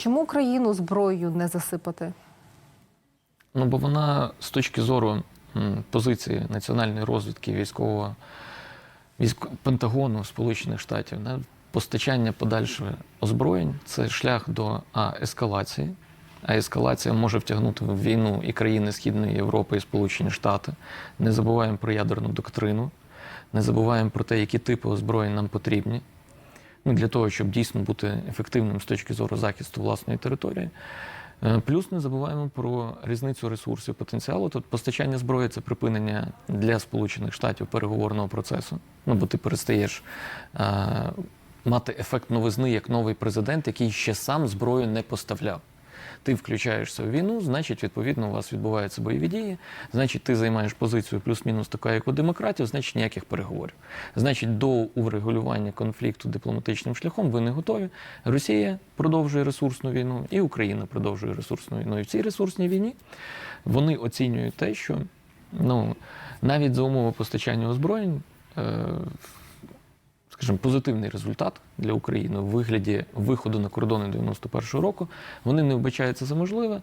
Чому Україну зброєю не засипати? Ну, бо вона з точки зору позиції національної розвідки військового військ... Пентагону Сполучених Штатів, да, постачання подальшого озброєнь це шлях до а, ескалації. А ескалація може втягнути в війну і країни Східної Європи, і Сполучені Штати. Не забуваємо про ядерну доктрину, не забуваємо про те, які типи озброєнь нам потрібні. Ну, для того, щоб дійсно бути ефективним з точки зору захисту власної території. Е, Плюс не забуваємо про різницю ресурсів потенціалу. Тобто постачання зброї це припинення для Сполучених Штатів переговорного процесу. Ну бо ти перестаєш а, мати ефект новизни як новий президент, який ще сам зброю не поставляв. Ти включаєшся в війну, значить, відповідно, у вас відбуваються бойові дії. Значить, ти займаєш позицію плюс-мінус така, як у демократів, значить ніяких переговорів. Значить, до урегулювання конфлікту дипломатичним шляхом ви не готові. Росія продовжує ресурсну війну, і Україна продовжує ресурсну війну. І в цій ресурсній війні вони оцінюють те, що ну, навіть за умови постачання озброєнь. Е- скажімо, позитивний результат для України у вигляді виходу на кордони 91-го року, вони не вбачаються за можливе.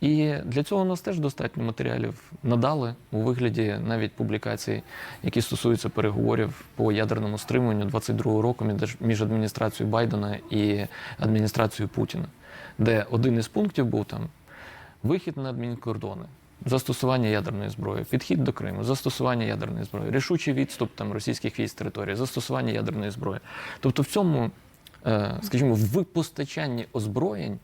І для цього у нас теж достатньо матеріалів надали у вигляді навіть публікацій, які стосуються переговорів по ядерному стримуванню 22-го року між адміністрацією Байдена і адміністрацією Путіна, де один із пунктів був там вихід на адмінкордони, застосування ядерної зброї, підхід до Криму, застосування ядерної зброї, рішучий відступ там російських військ території, застосування ядерної зброї. Тобто, в цьому, е, скажімо, в постачанні озброєнь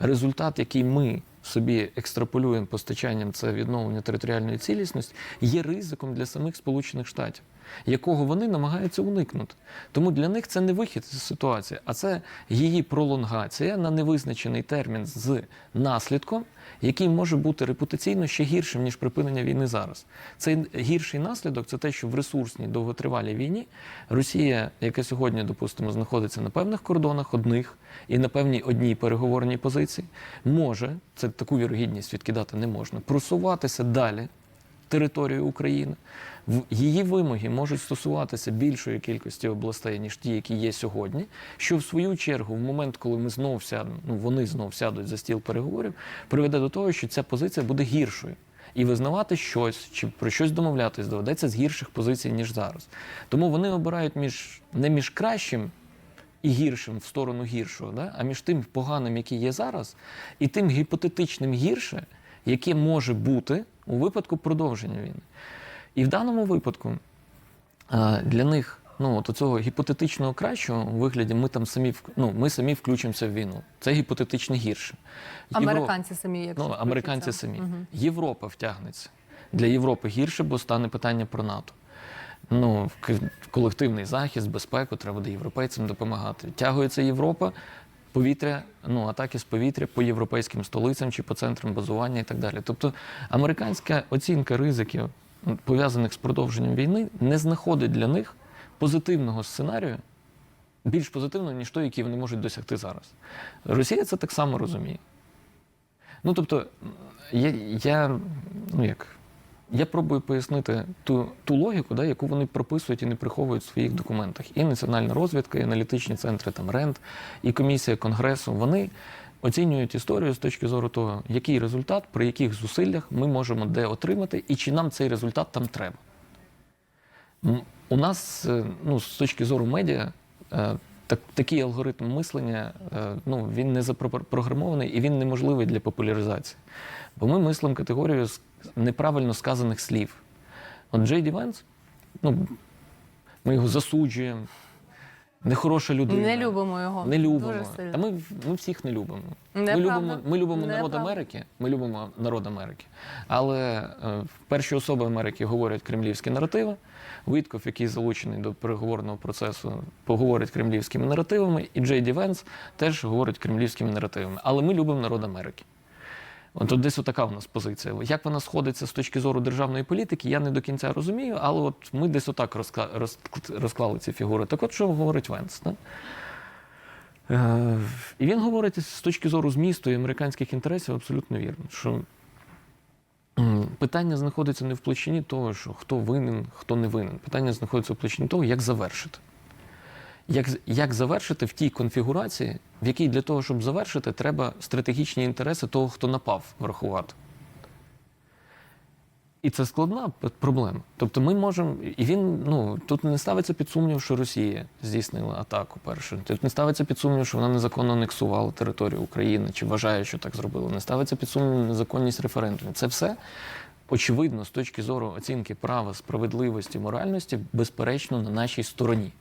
результат, який ми собі екстраполюємо постачанням, це відновлення територіальної цілісності, є ризиком для самих Сполучених Штатів, якого вони намагаються уникнути. Тому для них це не вихід з ситуації, а це її пролонгація на невизначений термін з наслідком, який може бути репутаційно ще гіршим, ніж припинення війни зараз. Цей гірший наслідок це те, що в ресурсній довготривалій війні Росія, яка сьогодні, допустимо, знаходиться на певних кордонах одних і на певній одній переговорній позиції, може це таку вірогідність відкидати не можна, просуватися далі територію України. Її вимоги можуть стосуватися більшої кількості областей, ніж ті, які є сьогодні. Що в свою чергу, в момент, коли ми знов сядемо, ну вони знов сядуть за стіл переговорів, приведе до того, що ця позиція буде гіршою. І визнавати щось чи про щось домовлятись доведеться з гірших позицій, ніж зараз. Тому вони обирають між не між кращим і гіршим в сторону гіршого, да? а між тим поганим, який є зараз, і тим гіпотетичним гірше, яке може бути у випадку продовження війни. І в даному випадку для них ну, от цього гіпотетичного кращого у вигляді ми там самі ну, ми самі включимося в війну. Це гіпотетично гірше. Євро- Американці самі, якщо Ну, американці самі. Мгм. Європа втягнеться. Для Європи гірше, бо стане питання про НАТО. Ну, колективний захист, безпеку, треба буде європейцям допомагати. Тягується Європа, повітря, ну, атаки з повітря по європейським столицям чи по центрам базування і так далі. Тобто американська оцінка ризиків, пов'язаних з продовженням війни, не знаходить для них позитивного сценарію, більш позитивного, ніж той, який вони можуть досягти зараз. Росія це так само розуміє. Ну, тобто, я, я, ну як, я пробую пояснити ту, ту логіку, да, яку вони прописують і не приховують в своїх документах. І національна розвідка, і аналітичні центри там РЕНД, і комісія Конгресу. Вони оцінюють історію з точки зору того, який результат, при яких зусиллях ми можемо де отримати, і чи нам цей результат там треба. У нас, е, ну, з точки зору медіа, е, так, такий алгоритм мислення, е, ну, він не запрограмований і він неможливий для популяризації. Бо ми мислимо категорію неправильно сказаних слів. От Джей Ді Венс, ну, ми його засуджуємо, нехороша людина. Не любимо його. Не любимо. Дуже сильно. Та ми, ми всіх не любимо. Ми любимо, ми любимо народ. Америки. Ми любимо народ Америки. Але е, перші особи Америки говорять кремлівські наративи. Вітков, який залучений до переговорного процесу, поговорить кремлівськими наративами, і Джей Ді Венс теж говорить кремлівськими наративами. Але ми любимо народ Америки. От десь отака у нас позиція. Як вона сходиться з точки зору державної політики, я не до кінця розумію, але от ми десь отак розкла- роз- розклали ці фігури. Так от що говорить Венс? Да? Е, І він говорить з точки зору змісту і американських інтересів абсолютно вірно, що питання знаходиться не в площині того, що хто винен, хто не винен. Питання знаходиться в площині того, як завершити. Як, як завершити в тій конфігурації, в якій для того, щоб завершити, треба стратегічні інтереси того, хто напав, врахувати. І це складна проблема. Тобто ми можемо. І він ну тут не ставиться під сумнів, що Росія здійснила атаку перше. Тут не ставиться під сумнів, що вона незаконно анексувала територію України чи вважає, що так зробила. Не ставиться під сумнів незаконність референдуму. Це все очевидно з точки зору оцінки права, справедливості, моральності, безперечно, на нашій стороні.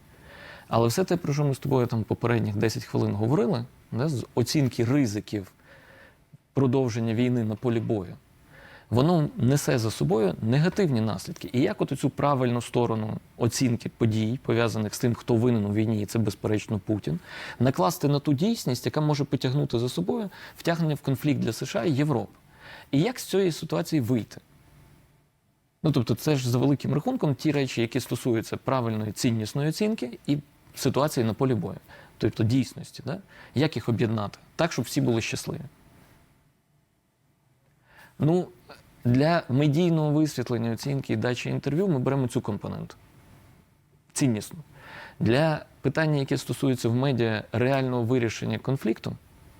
Але все те, про що ми з тобою там попередніх 10 хвилин говорили, да, з оцінки ризиків продовження війни на полі бою, воно несе за собою негативні наслідки. І як от цю правильну сторону оцінки подій, пов'язаних з тим, хто винен у війні, і це безперечно Путін, накласти на ту дійсність, яка може потягнути за собою втягнення в конфлікт для США і Європи. І як з цієї ситуації вийти? Ну, тобто, це ж за великим рахунком ті речі, які стосуються правильної ціннісної оцінки і ситуації на полі бою, тобто дійсності, да? як їх об'єднати так, щоб всі були щасливі. Ну, для медійного висвітлення оцінки і дачі інтерв'ю ми беремо цю компоненту. Ціннісну. Для питання, які стосуються в медіа реального вирішення конфлікту,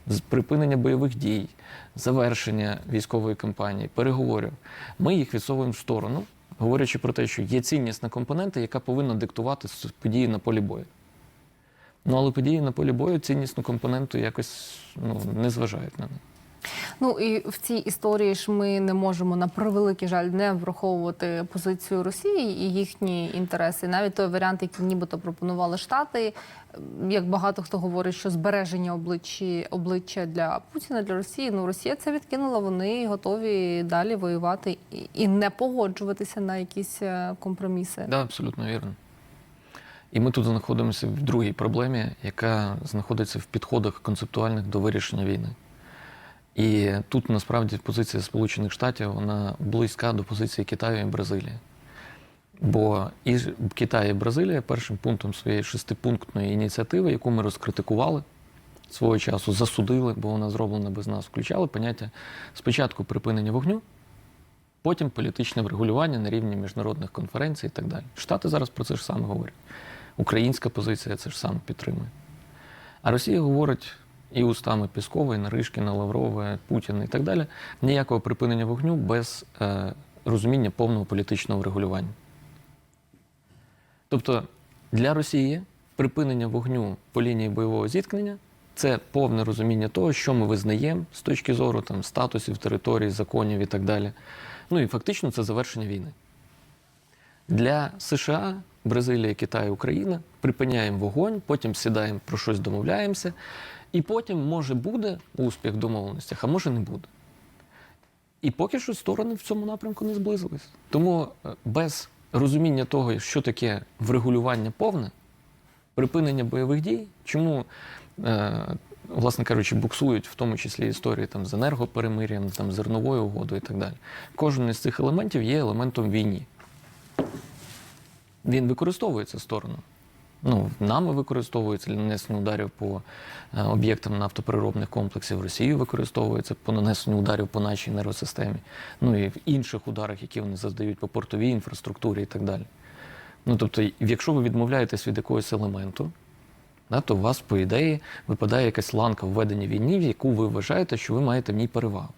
з припинення бойових дій, завершення військової кампанії, переговорів, ми їх відсовуємо в сторону, говорячи про те, що є ціннісна компонента, яка повинна диктувати події на полі бою. Ну, але події на полі бою ціннісну компоненту якось ну, не зважають на неї. Ну і в цій історії ж ми не можемо на превеликий жаль не враховувати позицію Росії і їхні інтереси. Навіть той варіант, який нібито пропонували Штати, як багато хто говорить, що збереження обличчя, обличчя для Путіна для Росії. Ну Росія це відкинула. Вони готові далі воювати і, і не погоджуватися на якісь е, компроміси. Да, абсолютно вірно. І ми тут знаходимося в другій проблемі, яка знаходиться в підходах концептуальних до вирішення війни. І тут насправді позиція Сполучених Штатів вона близька до позиції Китаю і Бразилії. Бо і Китай і Бразилія першим пунктом своєї шестипунктної ініціативи, яку ми розкритикували свого часу, засудили, бо вона зроблена без нас, включали поняття спочатку припинення вогню, потім політичне врегулювання на рівні міжнародних конференцій і так далі. Штати зараз про це ж саме говорять. Українська позиція це ж саме підтримує. А Росія говорить і устами Піскова, і Наришкіна, Лаврова, Путіна і так далі. Ніякого припинення вогню без е, розуміння повного політичного врегулювання. Тобто для Росії припинення вогню по лінії бойового зіткнення це повне розуміння того, що ми визнаємо з точки зору там, статусів, територій, законів і так далі. Ну і фактично це завершення війни. Для США, Бразилія, Китай, Україна припиняємо вогонь, потім сідаємо про щось домовляємося, і потім може буде успіх в домовленостях, а може не буде. І поки що сторони в цьому напрямку не зблизились. Тому е, без розуміння того, що таке врегулювання повне, припинення бойових дій, чому, е, власне кажучи, буксують в тому числі історії там, з енергоперемир'ям, там, зерновою угодою і так далі. Кожен із цих елементів є елементом війни. Він використовується сторону. Ну, нами використовується для нанесення ударів по е, об'єктам нафтопереробних комплексів Росії використовується по нанесенню ударів по нашій енергосистемі, ну і в інших ударах, які вони завдають по портовій інфраструктурі і так далі. Ну тобто, якщо ви відмовляєтесь від якогось елементу, да, то у вас, по ідеї, випадає якась ланка введення війни, в яку ви вважаєте, що ви маєте в ній перевагу.